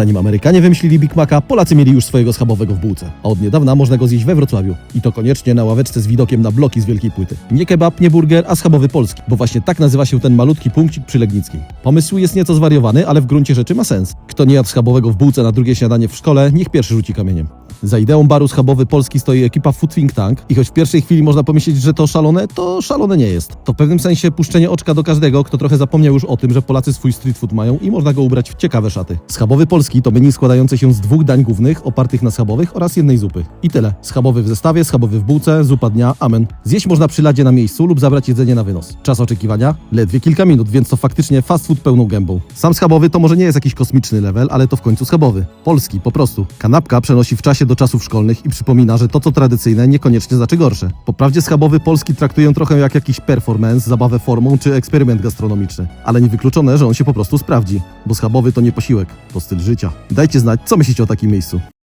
Zanim Amerykanie wymyślili Big Maca, Polacy mieli już swojego schabowego w bułce. A od niedawna można go zjeść we Wrocławiu. I to koniecznie na ławeczce z widokiem na bloki z wielkiej płyty. Nie kebab, nie burger, a schabowy polski. Bo właśnie tak nazywa się ten malutki punkcik przy Legnickiej. Pomysł jest nieco zwariowany, ale w gruncie rzeczy ma sens. Kto nie jadł schabowego w bułce na drugie śniadanie w szkole, niech pierwszy rzuci kamieniem. Za ideą baru schabowy Polski stoi ekipa Food Think Tank i choć w pierwszej chwili można pomyśleć, że to szalone, to szalone nie jest. To w pewnym sensie puszczenie oczka do każdego, kto trochę zapomniał już o tym, że Polacy swój street food mają i można go ubrać w ciekawe szaty. Schabowy Polski to menu składające się z dwóch dań głównych opartych na schabowych oraz jednej zupy. I tyle. Schabowy w zestawie, schabowy w bułce, zupa dnia, amen. Zjeść można przy ladzie na miejscu lub zabrać jedzenie na wynos. Czas oczekiwania? Ledwie kilka minut, więc to faktycznie fast food pełną gębą. Sam schabowy to może nie jest jakiś kosmiczny level, ale to w końcu schabowy. Polski, po prostu. Kanapka przenosi w czasie do czasów szkolnych i przypomina, że to co tradycyjne niekoniecznie znaczy gorsze. Po prawdzie schabowy Polski traktują trochę jak jakiś performance, zabawę formą czy eksperyment gastronomiczny. Ale niewykluczone, że on się po prostu sprawdzi, bo schabowy to nie posiłek, to styl życia. Dajcie znać, co myślicie o takim miejscu.